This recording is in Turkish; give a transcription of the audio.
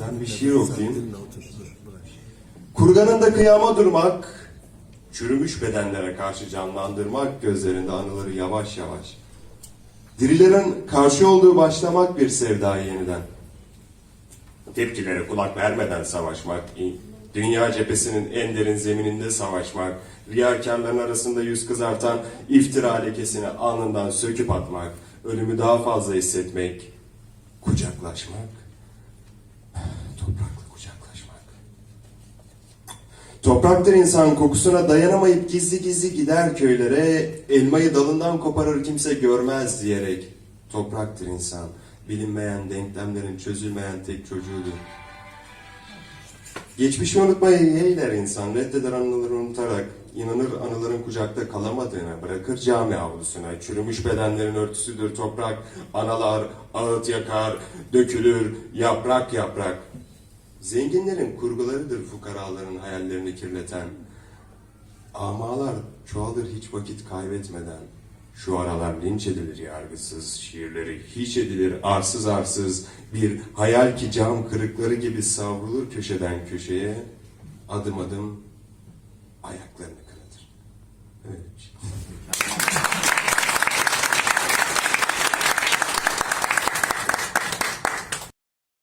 Ben bir şiir okuyayım. Kurganın da kıyama durmak, çürümüş bedenlere karşı canlandırmak, gözlerinde anıları yavaş yavaş. Dirilerin karşı olduğu başlamak bir sevdayı yeniden. Tepkilere kulak vermeden savaşmak, dünya cephesinin en derin zemininde savaşmak, riyakarların arasında yüz kızartan iftira lekesini alnından söküp atmak, ölümü daha fazla hissetmek, kucaklaşmak, toprakla kucaklaşmak. Topraktır insan kokusuna dayanamayıp gizli gizli gider köylere, elmayı dalından koparır kimse görmez diyerek. Topraktır insan, bilinmeyen denklemlerin çözülmeyen tek çocuğudur. Geçmişi unutmayı yeğler insan, reddeder anıları unutarak, inanır anıların kucakta kalamadığına, bırakır cami avlusuna, çürümüş bedenlerin örtüsüdür toprak, analar, ağıt yakar, dökülür, yaprak yaprak. Zenginlerin kurgularıdır fukaraların hayallerini kirleten. Amalar çoğalır hiç vakit kaybetmeden. Şu aralar linç edilir yargısız, şiirleri hiç edilir arsız arsız. Bir hayal ki cam kırıkları gibi savrulur köşeden köşeye. Adım adım ayaklarını şey.